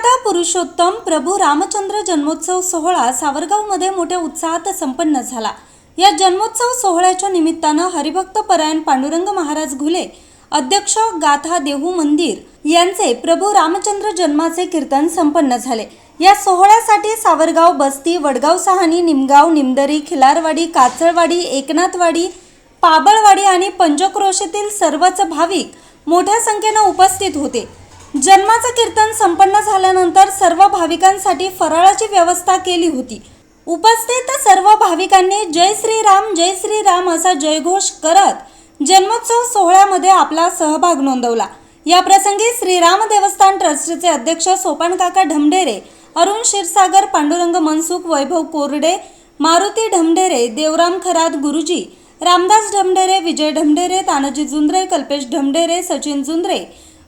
पुरुषोत्तम प्रभू रामचंद्र जन्मोत्सव सोहळा सावरगावमध्ये मोठ्या उत्साहात संपन्न झाला. या जन्मोत्सव सोहळ्याच्या निमित्तानं हरिभक्त परायण पांडुरंग महाराज घुले अध्यक्ष गाथा देहू मंदिर यांचे प्रभू रामचंद्र जन्माचे कीर्तन संपन्न झाले. या सोहळ्यासाठी सावरगाव बस्ती वडगाव सहानी निमगाव निमदरी खिलारवाडी काचळवाडी एकनाथवाडी पाबळवाडी आणि पंचक्रोशीतील सर्वच भाविक मोठ्या संख्येनं उपस्थित होते. जन्माचं कीर्तन संपन्न झाल्यानंतर सर्व भाविकांसाठी फराळाची व्यवस्था केली होती. उपस्थित सर्व भाविकांनी जय श्रीराम जय श्रीराम असा जयघोष करत जन्मोत्सव सोहळ्यामध्ये आपला सहभाग नोंदवला. या प्रसंगी श्रीराम देवस्थान ट्रस्टचे अध्यक्ष सोपानकाका ढमढेरे अरुण क्षीरसागर पांडुरंग मनसुख वैभव कोरडे मारुती ढमढेरे देवराम खरात गुरुजी रामदास ढमढेरे विजय ढमढेरे तानाजी जुंद्रे कल्पेश ढमढेरे सचिन जुंद्रे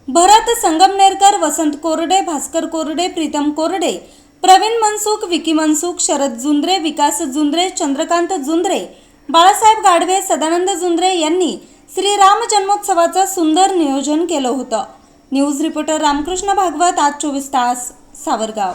भरत संगमनेरकर वसंत कोरडे भास्कर कोरडे प्रीतम कोरडे प्रवीण मनसुख विकी मनसुख शरद जुंद्रे विकास जुंद्रे चंद्रकांत जुंद्रे बाळासाहेब गाढवे सदानंद जुंद्रे यांनी श्रीराम जन्मोत्सवाचं सुंदर नियोजन केलं होतं. न्यूज रिपोर्टर रामकृष्ण भागवत आज चोवीस तास सावरगाव.